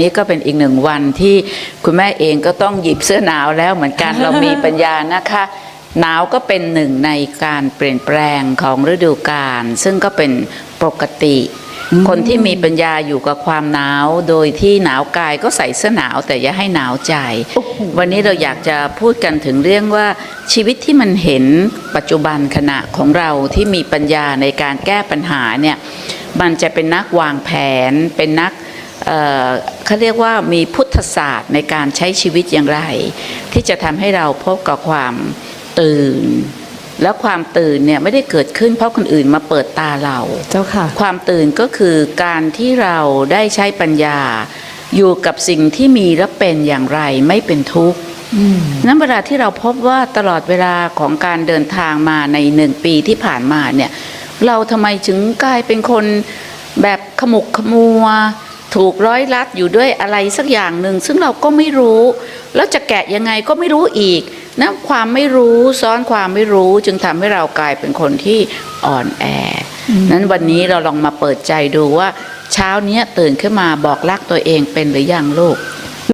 นี้ก็เป็นอีกหนึ่งวันที่คุณแม่เองก็ต้องหยิบเสื้อหนาวแล้วเหมือนกันเรามีปัญญานะคะหนาวก็เป็นหนึ่งในการเปลี่ยนแปลงของฤดูกาลซึ่งก็เป็นปกติ คนที่มีปัญญาอยู่กับความหนาว โดยที่หนาวกายก็ใส่เสื้อหนาวแต่อย่าให้หนาวใจ วันนี้เราอยากจะพูดกันถึงเรื่องว่าชีวิตที่มันเห็นปัจจุบันขณะของเราที่มีปัญญาในการแก้ปัญหาเนี่ยมันจะเป็นนักวางแผนเป็นนัก เอ่อเขาเรียกว่ามีพุทธศาสตร์ในการใช้ชีวิตอย่างไร ที่จะทำให้เราพบกับความตื่น แล้วความตื่นเนี่ยไม่ได้เกิดขึ้นเพราะคนอื่นมาเปิดตาเราเจ้าค่ะ ความตื่นก็คือการที่เราได้ใช้ปัญญา อยู่กับสิ่งที่มีและเป็นอย่างไรไม่เป็นทุกข์นั้นเวลาที่เราพบว่าตลอดเวลาของการเดินทางมาในหนึ่งปีที่ผ่านมาเนี่ย เราทำไมถึงกลายเป็นคนแบบขมุกขมัว ถูกร้อยลัดอยู่ด้วยอะไรสักอย่างหนึ่ง ซึ่งเราก็ไม่รู้ แล้วจะแกะยังไงก็ไม่รู้อีกนะความไม่รู้ซ้อนความไม่รู้จึงทำให้เรากลายเป็นคนที่อ่อนแออนั้นวันนี้เราลองมาเปิดใจดูว่า เช้าเนี้ยตื่นขึ้นมาบอกรักตัวเองเป็นหรือยังลูก